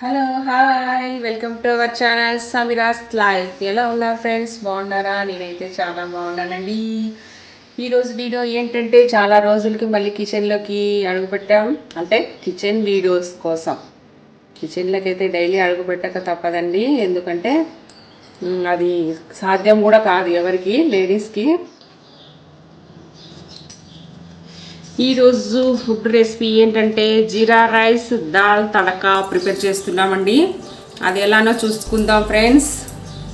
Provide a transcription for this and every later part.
Hello hi welcome to our channel Sameera's life ఎలా ఉన్నారు friends బాగున్నారా? నేనైతే చాలా బాగున్నానండి. ఈరోజు వీడియో ఏంటంటే చాలా రోజులకి మళ్ళీ కిచెన్లోకి అడుగుపెట్టాం. అంటే కిచెన్ వీడియోస్ కోసం. కిచెన్లోకి అయితే డైలీ అడుగుపెట్టక తప్పదండి. ఎందుకంటే అది సాధ్యం కూడా కాదు ఎవరికి లేడీస్కి ఈరోజు ఫుడ్ రెసిపీ ఏంటంటే జీరా రైస్ దాల్ తడక ప్రిపేర్ చేస్తున్నామండి. అది ఎలానో చూసుకుందాం ఫ్రెండ్స్.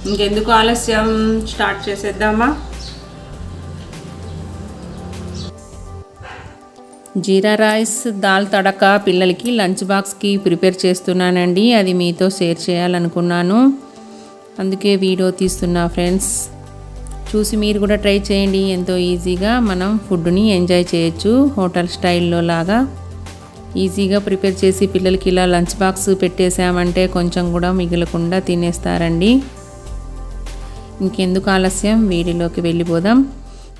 ఇంకెందుకు ఆలస్యం? స్టార్ట్ చేసేద్దామా? జీరా రైస్ దాల్ తడక పిల్లలకి లంచ్ బాక్స్కి ప్రిపేర్ చేస్తున్నానండి. అది మీతో షేర్ చేయాలనుకున్నాను. అందుకే వీడియో తీస్తున్నా ఫ్రెండ్స్. చూసి మీరు కూడా ట్రై చేయండి. ఎంతో ఈజీగా మనం ఫుడ్ని ఎంజాయ్ చేయొచ్చు. హోటల్ స్టైల్లో లాగా ఈజీగా ప్రిపేర్ చేసి పిల్లలకి ఇలా లంచ్ బాక్స్ పెట్టేసామంటే కొంచెం కూడా మిగలకుండా తినేస్తారండి. ఇంకెందుకు ఆలస్యం? వీడిలోకి వెళ్ళిపోదాం.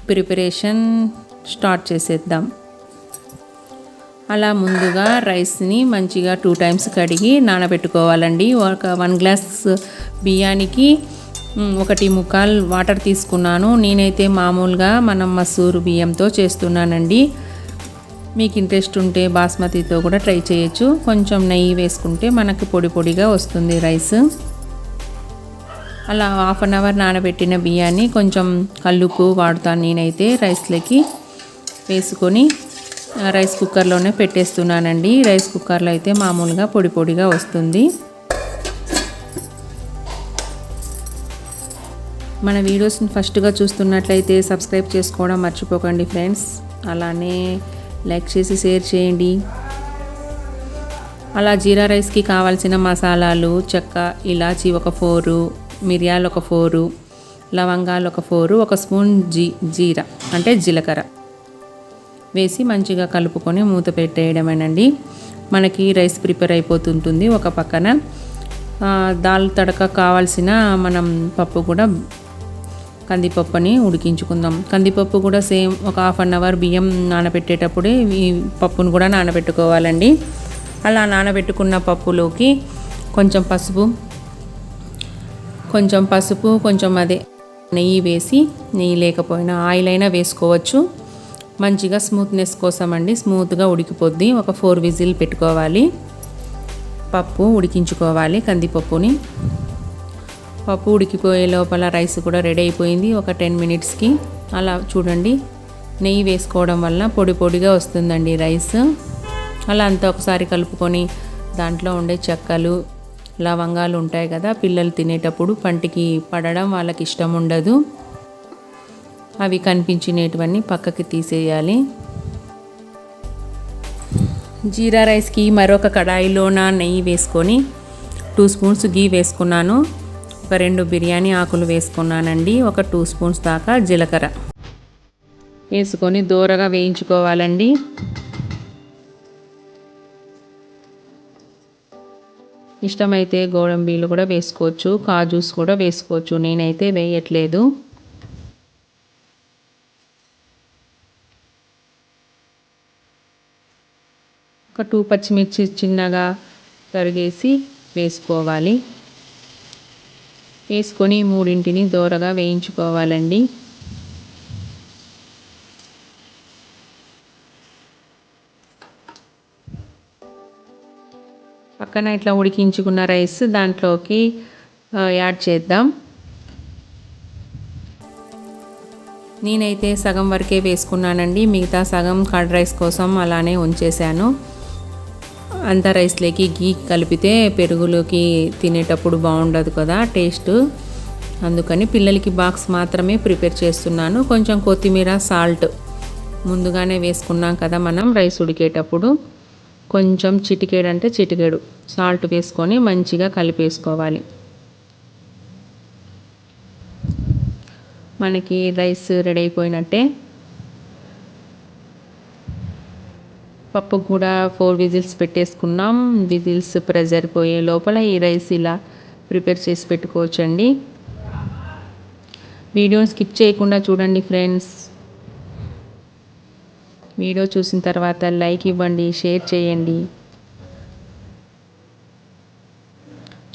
ప్రిపరేషన్ స్టార్ట్ చేసేద్దాం. అలా ముందుగా రైస్ని మంచిగా టూ టైమ్స్ కడిగి నానబెట్టుకోవాలండి. ఒక వన్ గ్లాస్ బియ్యానికి ఒకటి ముక్కాల్ వాటర్ తీసుకున్నాను. నేనైతే మామూలుగా మనం మసూరు బియ్యంతో చేస్తున్నానండి. మీకు ఇంట్రెస్ట్ ఉంటే బాస్మతితో కూడా ట్రై చేయొచ్చు. కొంచెం నెయ్యి వేసుకుంటే మనకు పొడి పొడిగా వస్తుంది రైస్. అలా హాఫ్ అన్ అవర్ నానబెట్టిన బియ్యాన్ని కొంచెం కల్లుపు వాడుతాను నేనైతే రైస్లోకి. వేసుకొని రైస్ కుక్కర్లోనే పెట్టేస్తున్నానండి. రైస్ కుక్కర్లో అయితే మామూలుగా పొడి పొడిగా వస్తుంది. మన వీడియోస్ని ఫస్ట్గా చూస్తున్నట్లయితే సబ్స్క్రైబ్ చేసుకోవడం మర్చిపోకండి ఫ్రెండ్స్. అలానే లైక్ చేసి షేర్ చేయండి. అలా జీరా రైస్కి కావాల్సిన మసాలాలు చెక్క ఇలాచి ఒక ఫోరు మిరియాలు ఒక ఫోరు లవంగాలు ఒక ఫోరు ఒక స్పూన్ జీ జీరా అంటే జీలకర్ర వేసి మంచిగా కలుపుకొని మూత పెట్టేయడమేనండి. మనకి రైస్ ప్రిపేర్ అయిపోతుంటుంది ఒక పక్కన. దాల్ తడక కావాల్సిన మనం పప్పు కూడా కందిపప్పుని ఉడికించుకుందాం. కందిపప్పు కూడా సేమ్ ఒక హాఫ్ అన్ అవర్ బియ్యం నానబెట్టేటప్పుడే ఈ పప్పును కూడా నానబెట్టుకోవాలండి. అలా నానబెట్టుకున్న పప్పులోకి కొంచెం పసుపు కొంచెం పసుపు కొంచెం అదే నెయ్యి వేసి నెయ్యి లేకపోయినా ఆయిల్ అయినా వేసుకోవచ్చు. మంచిగా స్మూత్నెస్ కోసం అండి స్మూత్గా ఉడికిపోద్ది. ఒక ఫోర్ విజిల్ పెట్టుకోవాలి. పప్పు ఉడికించుకోవాలి కందిపప్పుని. పప్పు ఉడికిపోయే లోపల రైస్ కూడా రెడీ అయిపోయింది. ఒక టెన్ మినిట్స్కి. అలా చూడండి. నెయ్యి వేసుకోవడం వల్ల పొడి పొడిగా వస్తుందండి రైస్. అలా అంతా ఒకసారి కలుపుకొని దాంట్లో ఉండే చెక్కలు లవంగాలు ఉంటాయి కదా పిల్లలు తినేటప్పుడు పంటికి పడడం వాళ్ళకి ఇష్టం ఉండదు. అవి కనిపించినటువన్నీ పక్కకి తీసేయాలి. జీరా రైస్కి మరొక కడాయిలోన నెయ్యి వేసుకొని టూ స్పూన్స్ గీ వేసుకున్నాను. ఒక రెండు బిర్యానీ ఆకులు వేసుకున్నానండి. ఒక టూ స్పూన్స్ దాకా జీలకర్ర వేసుకొని దూరగా వేయించుకోవాలండి. ఇష్టమైతే గోడంబీలు కూడా వేసుకోవచ్చు కాజూస్ కూడా వేసుకోవచ్చు. నేనైతే వేయట్లేదు. ఒక టూ పచ్చిమిర్చి చిన్నగా తరిగేసి వేసుకోవాలి. వేసుకొని మూడింటిని దోరగా వేయించుకోవాలండి. పక్కన ఇట్లా ఉడికించుకున్న రైస్ దాంట్లోకి యాడ్ చేద్దాం. నేనైతే సగం వరకే వేసుకున్నానండి. మిగతా సగం కర్డ్ రైస్ కోసం అలానే ఉంచేశాను. అంతా రైస్లోకి గీ కలిపితే పెరుగులోకి తినేటప్పుడు బాగుండదు కదా టేస్ట్. అందుకని పిల్లలకి బాక్స్ మాత్రమే ప్రిపేర్ చేస్తున్నాను. కొంచెం కొత్తిమీర సాల్ట్ ముందుగానే వేసుకున్నాం కదా మనం రైస్ ఉడికేటప్పుడు. కొంచెం చిటికేడు అంటే చిటికేడు. సాల్ట్ వేసుకొని మంచిగా కలిపేసుకోవాలి. మనకి రైస్ రెడీ అయిపోయినట్టే. పప్పు కూడా ఫోర్ విజిల్స్ పెట్టేసుకున్నాం. విజిల్స్ ప్రెజర్ పోయే లోపల ఈ రైస్ ఇలా ప్రిపేర్ చేసి పెట్టుకోవచ్చండి. వీడియో స్కిప్ చేయకుండా చూడండి ఫ్రెండ్స్ వీడియో చూసిన తర్వాత లైక్ ఇవ్వండి షేర్ చేయండి.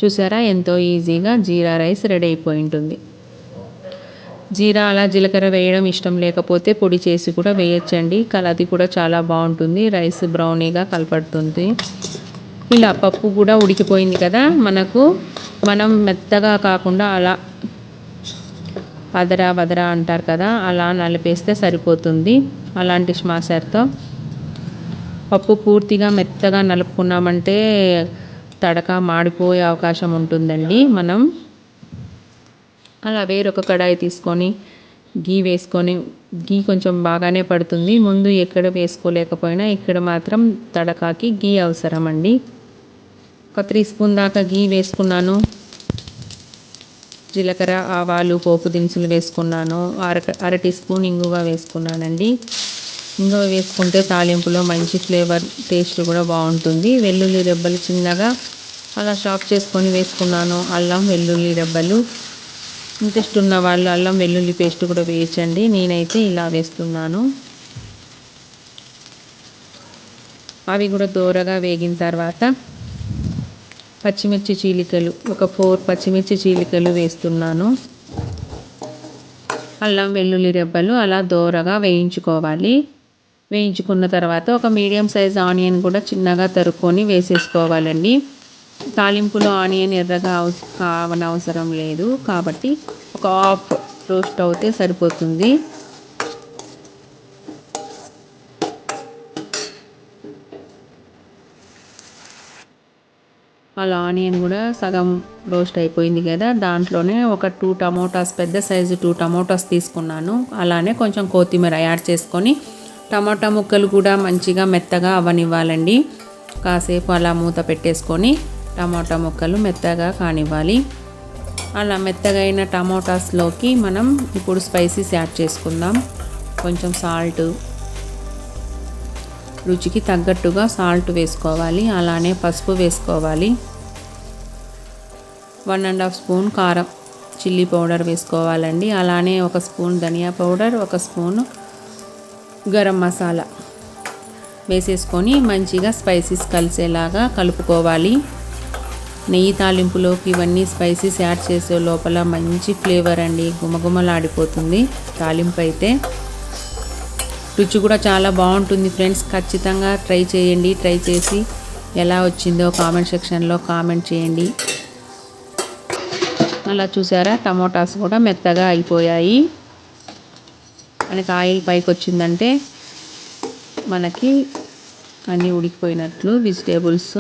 చూసారా? ఎంతో ఈజీగా జీరా రైస్ రెడీ అయిపోయి ఉంటుంది. జీరా అలా జీలకర్ర వేయడం ఇష్టం లేకపోతే పొడి చేసి కూడా వేయచ్చండి. అది కూడా చాలా బాగుంటుంది. రైస్ బ్రౌనీగా కలపడుతుంది. ఇలా పప్పు కూడా ఉడికిపోయింది కదా మనకు. మనం మెత్తగా కాకుండా అలా వదరా వదరా అంటారు కదా అలా నలిపేస్తే సరిపోతుంది. అలాంటి స్మాసర్తో పప్పు పూర్తిగా మెత్తగా నలుపుకున్నామంటే తడక మాడిపోయే అవకాశం ఉంటుందండి. మనం అలా వేరొక కడాయి తీసుకొని గీ వేసుకొని గీ కొంచెం బాగానే పడుతుంది. ముందు ఎక్కడ వేసుకోలేకపోయినా ఇక్కడ మాత్రం తడకాకి గీ అవసరం అండి ఒక త్రీ స్పూన్ దాకా గీ వేసుకున్నాను. జీలకర్ర ఆవాలు పోపు దినుసులు వేసుకున్నాను. అర అర టీ స్పూన్ ఇంగువ వేసుకున్నానండి. ఇంగువ వేసుకుంటే తాలింపులో మంచి ఫ్లేవర్ టేస్ట్ కూడా బాగుంటుంది. వెల్లుల్లి రెబ్బలు చిన్నగా అలా షాప్ చేసుకొని వేసుకున్నాను. అల్లం వెల్లుల్లి రెబ్బలు. ఇంట్రెస్ట్ ఉన్న వాళ్ళు అల్లం వెల్లుల్లి పేస్ట్ కూడా వేయించండి నేనైతే ఇలా వేస్తున్నాను. అవి కూడా దూరగా వేగిన తర్వాత పచ్చిమిర్చి చీలికలు ఒక ఫోర్ పచ్చిమిర్చి చీలికలు వేస్తున్నాను. అల్లం వెల్లుల్లి రెబ్బలు అలా దోరగా వేయించుకోవాలి. వేయించుకున్న తర్వాత ఒక మీడియం సైజ్ ఆనియన్ కూడా చిన్నగా తరుక్కొని వేసేసుకోవాలండి. తాలింపులో ఆనియన్ ఎర్రగా కావనవసరం లేదు కాబట్టి ఒక హాఫ్ రోస్ట్ అవుతే సరిపోతుంది. అలా ఆనియన్ కూడా సగం రోస్ట్ అయిపోయింది కదా దాంట్లోనే ఒక టూ టమోటాస్ పెద్ద సైజు టూ టమోటాస్ తీసుకున్నాను. అలానే కొంచెం కొత్తిమీర యాడ్ చేసుకొని టమాటా ముక్కలు కూడా మంచిగా మెత్తగా అవ్వనివ్వాలండి కాసేపు అలా మూత పెట్టేసుకొని టమాటా ముక్కలు మెత్తగా కానివ్వాలి. అలా మెత్తగైన టమాటాస్లోకి మనం ఇప్పుడు స్పైసీస్ యాడ్ చేసుకుందాం. కొంచెం సాల్ట్. రుచికి తగ్గట్టుగా సాల్ట్ వేసుకోవాలి. అలానే పసుపు వేసుకోవాలి. వన్ అండ్ హాఫ్ స్పూన్ కారం చిల్లీ పౌడర్ వేసుకోవాలండి. అలానే ఒక స్పూన్ ధనియా పౌడర్ ఒక స్పూన్ గరం మసాలా వేసేసుకొని మంచిగా స్పైసీస్ కలిసేలాగా కలుపుకోవాలి. నెయ్యి తాలింపులోకి ఇవన్నీ స్పైసీస్ యాడ్ చేసే లోపల మంచి ఫ్లేవర్ అండి. గుమగుమలాడిపోతుంది. తాలింపు అయితే రుచి కూడా చాలా బాగుంటుంది ఫ్రెండ్స్. ఖచ్చితంగా ట్రై చేయండి. ట్రై చేసి ఎలా వచ్చిందో కామెంట్ సెక్షన్లో కామెంట్ చేయండి. అలా చూసారా? టమోటాస్ కూడా మెత్తగా అయిపోయాయి. మనకి ఆయిల్ పైకి వచ్చిందంటే మనకి అన్నీ ఉడికిపోయినట్లు వెజిటేబుల్స్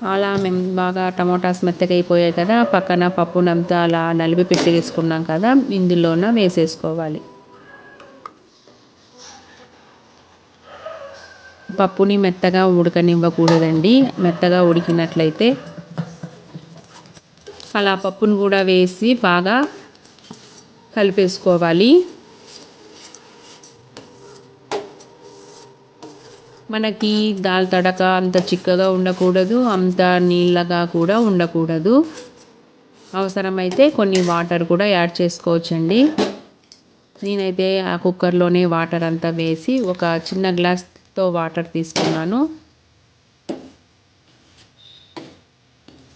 అలా మేము బాగా టమోటాస్ మెత్తగా అయిపోయాయి కదా పక్కన పప్పునంతా అలా నలిపి పెట్టేసుకున్నాం కదా ఇందులోన వేసేసుకోవాలి. పప్పుని మెత్తగా ఉడకనివ్వకూడదండి మెత్తగా ఉడికినట్లయితే. అలా పప్పును కూడా వేసి బాగా కలిపేసుకోవాలి. మనకి దాల్ తడక అంత చిక్కగా ఉండకూడదు అంత నీళ్ళగా కూడా ఉండకూడదు. అవసరమైతే కొన్ని వాటర్ కూడా యాడ్ చేసుకోవచ్చండి. నేనైతే ఆ కుక్కర్లోనే వాటర్ అంతా వేసి ఒక చిన్న గ్లాస్తో వాటర్ తీసుకున్నాను.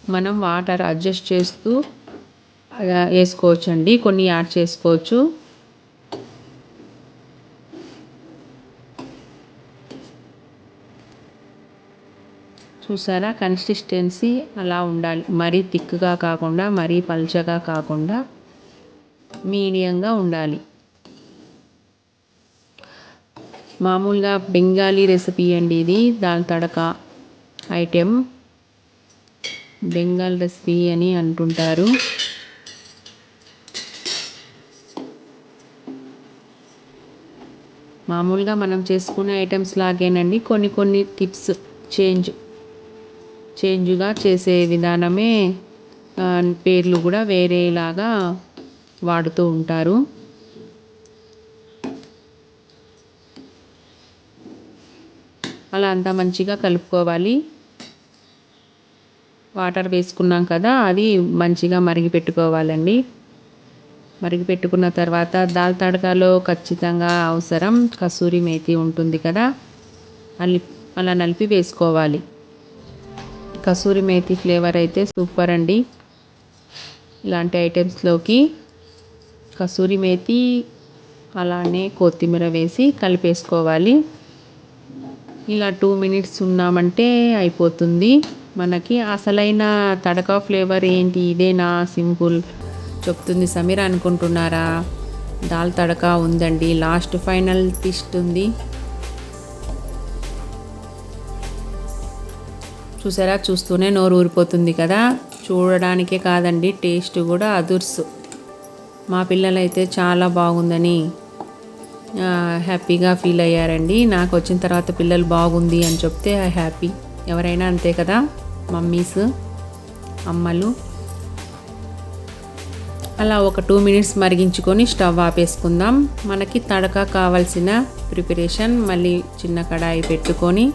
మనం వాటర్ అడ్జస్ట్ చేస్తూ వేసుకోవచ్చండి. కొన్ని యాడ్ చేసుకోవచ్చు. చూసారా? కన్సిస్టెన్సీ అలా ఉండాలి. మరీ థిక్గా కాకుండా మరీ పల్చగా కాకుండా మీడియంగా ఉండాలి. మామూలుగా బెంగాలీ రెసిపీ అండి ఇది. దాని తడక ఐటెం. బెంగాల్ రెసిపీ అని అంటుంటారు. మామూలుగా మనం చేసుకునే ఐటమ్స్ లాగేనండి. కొన్ని కొన్ని టిప్స్ చేంజ్ చేంజ్గా చేసే విధానమే పేర్లు కూడా వేరేలాగా వాడుతూ ఉంటారు. అలా అంతా మంచిగా కలుపుకోవాలి. వాటర్ వేసుకున్నాం కదా అది మంచిగా మరిగి పెట్టుకోవాలండి. మరిగి పెట్టుకున్న తర్వాత దాల్ తడకలో ఖచ్చితంగా అవసరం కసూరి మేతి ఉంటుంది కదా అలి అలా నలిపి వేసుకోవాలి. కసూరి మేతి ఫ్లేవర్ అయితే సూపర్ అండి. ఇలాంటి ఐటమ్స్లోకి కసూరి మేతి అలానే కొత్తిమీర వేసి కలిపేసుకోవాలి. ఇలా టూ మినిట్స్ ఉన్నామంటే అయిపోతుంది. మనకి అసలైన తడకా ఫ్లేవర్ ఏంటి? ఇదేనా సింపుల్. చెప్తుంది సమీర్ అనుకుంటున్నారా? దాల్ తడక ఉందండి. లాస్ట్ ఫైనల్ తిస్ట్ ఉంది. చూసారా? చూస్తూనే నోరు ఊరిపోతుంది కదా? చూడడానికే కాదండి టేస్ట్ కూడా అదుర్సు. మా పిల్లలైతే చాలా బాగుందని హ్యాపీగా ఫీల్ అయ్యారండి. నాకు వచ్చిన తర్వాత పిల్లలు బాగుంది అని చెప్తే హ్యాపీ. ఎవరైనా అంతే కదా? మమ్మీస్ అమ్మలు. అలా ఒక టూ మినిట్స్ మరిగించుకొని స్టవ్ ఆపేసుకుందాం. మనకి తడక కావాల్సిన ప్రిపరేషన్ మళ్ళీ చిన్న కడాయి పెట్టుకొని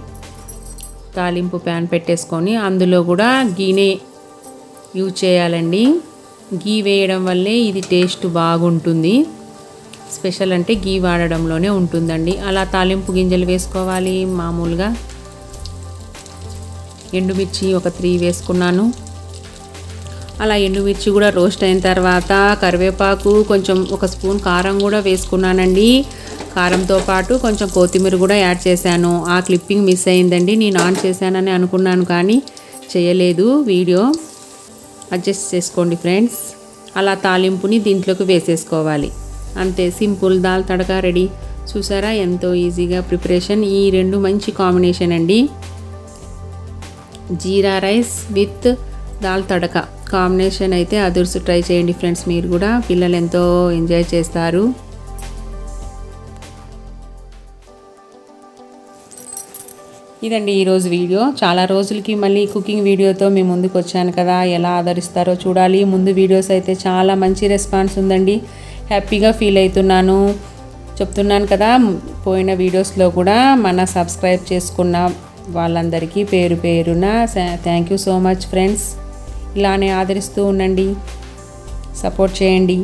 తాలింపు ప్యాన్ పెట్టేసుకొని అందులో కూడా గీనే యూజ్ చేయాలండి. గీ వేయడం వల్లే ఇది టేస్ట్ బాగుంటుంది. స్పెషల్ అంటే గీ వాడడంలోనే ఉంటుందండి. అలా తాలింపు గింజలు వేసుకోవాలి మామూలుగా. ఎండుమిర్చి ఒక త్రీ వేసుకున్నాను. అలా ఎండుమిర్చి కూడా రోస్ట్ అయిన తర్వాత కరివేపాకు కొంచెం ఒక స్పూన్ కారం కూడా వేసుకున్నానండి. కారంతో పాటు కొంచెం కొత్తిమీర కూడా యాడ్ చేశాను. ఆ క్లిప్పింగ్ మిస్ అయిందండి. నేను ఆన్ చేశానని అనుకున్నాను కానీ చేయలేదు. వీడియో అడ్జస్ట్ చేసుకోండి ఫ్రెండ్స్. అలా తాలింపుని దీంట్లోకి వేసేసుకోవాలి. అంతే సింపుల్ దాల్ తడక రెడీ. చూసారా? ఎంతో ఈజీగా ప్రిపరేషన్. ఈ రెండు మంచి కాంబినేషన్ అండి. Jeera rice with dal tadka. Combination అయితే అదుర్సు ట్రై చేయండి ఫ్రెండ్స్. మీరు కూడా పిల్లలు ఎంతో ఎంజాయ్ చేస్తారు. ఇదండి ఈరోజు వీడియో. చాలా రోజులకి మళ్ళీ కుకింగ్ వీడియోతో మేము ముందుకు వచ్చాను కదా. ఎలా ఆదరిస్తారో చూడాలి. ముందు వీడియోస్ అయితే చాలా మంచి రెస్పాన్స్ ఉందండి. హ్యాపీగా ఫీల్ అవుతున్నాను. చెప్తున్నాను కదా పోయిన వీడియోస్లో కూడా మన సబ్స్క్రైబ్ చేసుకున్న వాళ్ళందరికీ పేరు పేరున thank you so much friends ఇలానే ఆదరిస్తూ ఉండండి. సపోర్ట్ చేయండి.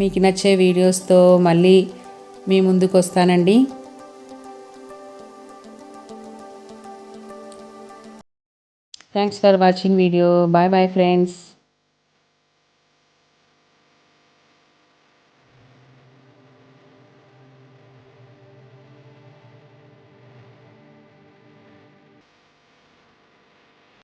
మీకు నచ్చే వీడియోస్తో మళ్ళీ మీ ముందుకు వస్తానండి. Thanks for watching video bye bye friends